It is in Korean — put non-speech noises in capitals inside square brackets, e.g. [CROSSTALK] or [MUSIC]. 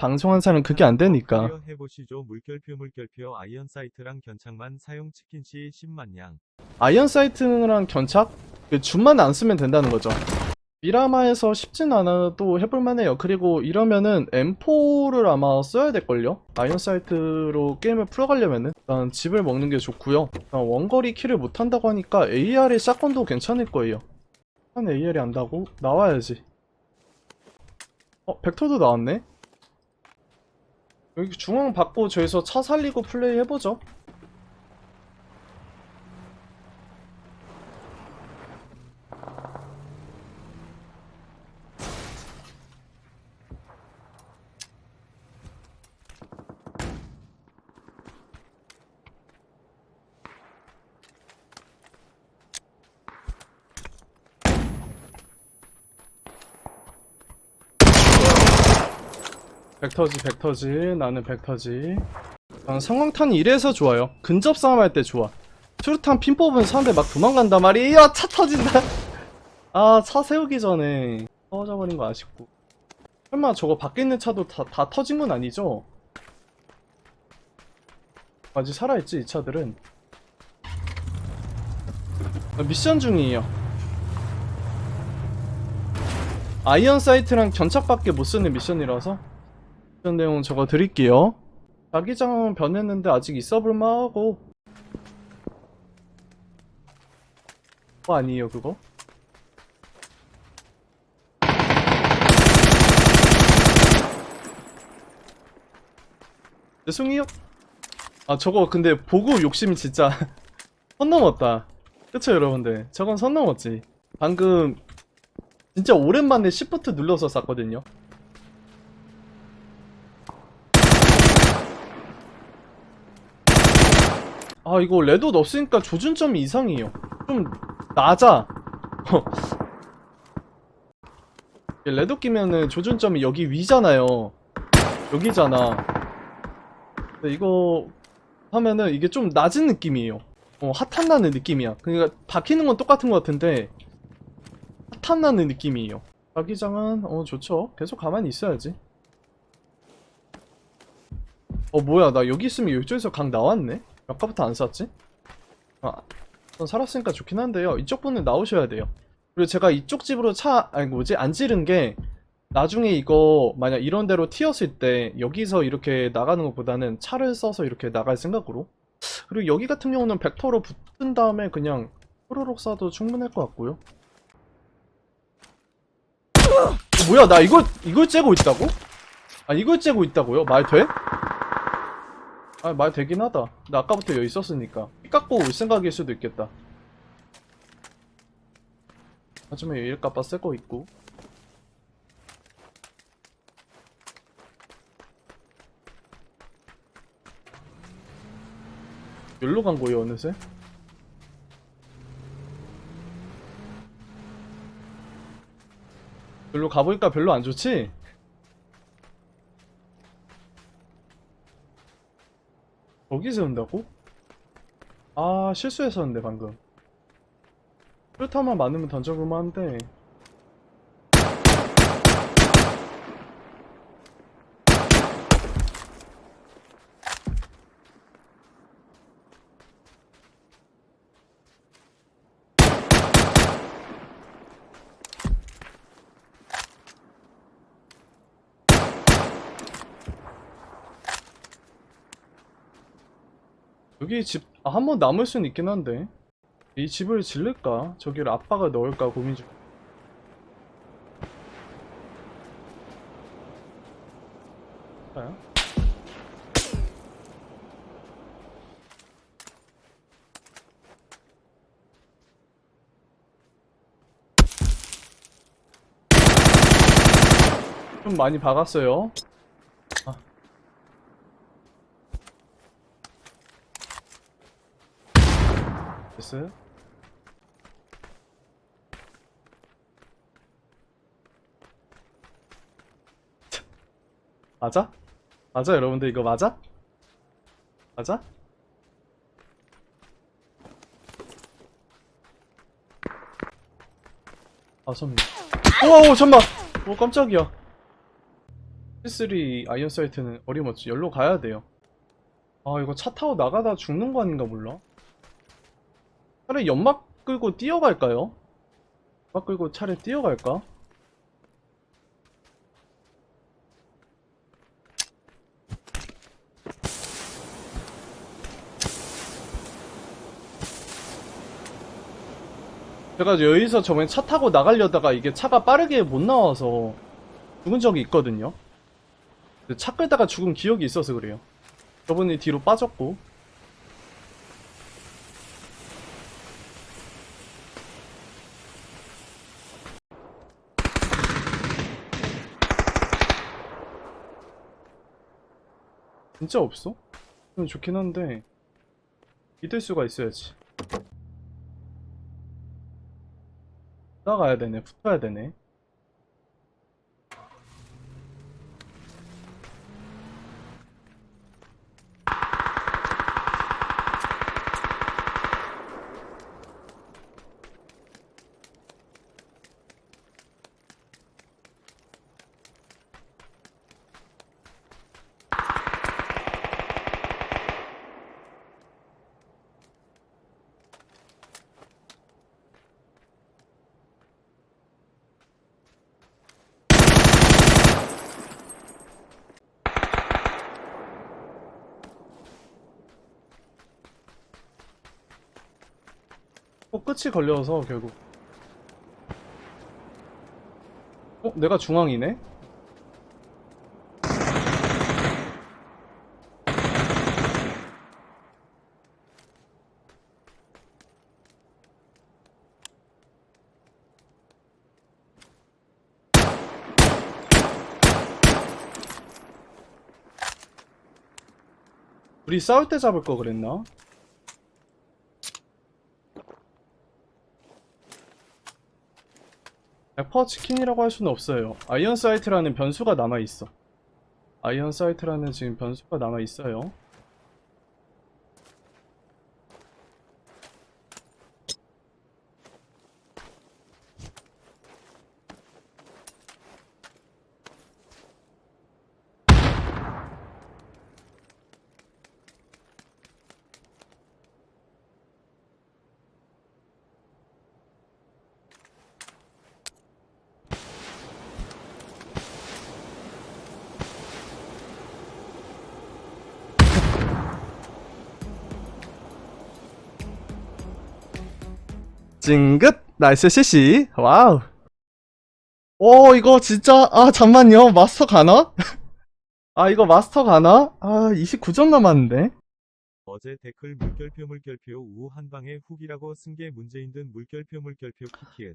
방송한 사람은 그게 안 되니까. 해보시죠. 물결표 물결표 아이언 사이트랑 견착만 사용 치킨 시 10만 양. 아이언 사이트랑 견착? 그 줌만 안 쓰면 된다는 거죠. 미라마에서 쉽진 않아도 해볼만해요. 그리고 이러면은 M4를 아마 써야 될걸요? 아이언 사이트로 게임을 풀어가려면은 일단 집을 먹는 게 좋고요. 일단 원거리 킬을 못한다고 하니까 AR의 샷건도 괜찮을 거예요. 한 AR이 안다고? 나와야지. 어, 벡터도 나왔네? 여기 중앙 받고 저기서 차 살리고 플레이 해보죠. 벡터지 벡터지. 나는 벡터지. 난 성광탄이 이래서 좋아요. 근접 싸움할 때 좋아. 수류탄 핀 뽑은 사람들 막 도망간단 말이야 차 터진다. [LAUGHS] 아 차 세우기 전에 터져버린 거 아쉽고. 설마 저거 밖에 있는 차도 다, 다 터진 건 아니죠? 아직 살아있지 이 차들은? 아, 미션 중이에요. 아이언 사이트랑 견착밖에 못 쓰는 미션이라서 미션 내용 적어 드릴게요. 자기장 변했는데 아직 있어 볼만하고. 그거 아니에요, 그거? 죄송해요. 아, 저거 근데 보고 욕심이 진짜 [LAUGHS] 선 넘었다. 그쵸, 여러분들? 저건 선 넘었지. 방금 진짜 오랜만에 Shift 눌러서 쐈거든요. 아 이거 레드옷 없으니까 조준점이 이상해요. 좀 낮아. 레드 끼면은 조준점이 여기 위잖아요. 여기잖아. 근데 이거 하면은 이게 좀 낮은 느낌이에요. 어 핫한 나는 느낌이야. 그러니까 박히는 건 똑같은 것 같은데 핫한 나는 느낌이에요. 자기장은 어 좋죠. 계속 가만히 있어야지. 어 뭐야. 나 여기 있으면 이쪽에서 강 나왔네 아까부터 안 쐈지? 아, 전 살았으니까 좋긴 한데요. 이쪽 분은 나오셔야 돼요. 그리고 제가 이쪽 집으로 차, 아니 뭐지, 안 지른 게 나중에 이거 만약 이런 데로 튀었을 때 여기서 이렇게 나가는 것보다는 차를 써서 이렇게 나갈 생각으로. 그리고 여기 같은 경우는 벡터로 붙은 다음에 그냥 호로록 쏴도 충분할 것 같고요. 어, 뭐야, 나 이걸, 이걸 째고 있다고? 아, 이걸 째고 있다고요? 말 돼? 아, 말 되긴 하다. 나 아까부터 여기 있었으니까. 피 깎고 올 생각일 수도 있겠다. 하지만 여기 일까봐 쓸 거 있고. 여기로 간 거예요, 어느새? 여기로 가보니까 별로 안 좋지? 거기 세운다고? 아 실수했었는데 방금 프루타만 많으면 던져볼만 한데 여기 집, 아, 한번 남을 수는 있긴 한데. 이 집을 질를까? 저기를 아빠가 넣을까 고민 중. 할까요? 좀 많이 박았어요. 됐어요? [LAUGHS] 맞아? 맞아 여러분들 이거 맞아? 맞아? 아 잠만 우와 잠만 오 깜짝이야 C3 아이언 사이트는 어림없지. 열로 가야 돼요. 아, 이거 차 타고 나가다 죽는 거 아닌가 몰라? 차라리 연막 끌고 뛰어갈까요? 연막 끌고 차를 뛰어갈까? 제가 여기서 저번에 차 타고 나가려다가 이게 차가 빠르게 못 나와서 죽은 적이 있거든요. 차 끌다가 죽은 기억이 있어서 그래요. 저번에 뒤로 빠졌고. 진짜 없어? 그럼 좋긴 한데 믿을 수가 있어야지. 나가야 되네, 붙어야 되네. 끝이 걸려서 결국. 어, 내가 중앙이네? 우리 싸울 때 잡을 거 그랬나? 백퍼 치킨이라고 할 수는 없어요. 아이언 사이트라는 변수가 남아 있어. 아이언 사이트라는 지금 변수가 남아 있어요. 찡긋 나이스 CC. 와우. 오 이거 진짜 아 잠만요. 마스터 가나? [LAUGHS] 아 이거 마스터 가나? 아 29점 남았는데. 어제 댓글 물결표 물결표 우 한 방에 훅이라고 쓴 게 문제인 듯 물결표 물결표 키키읓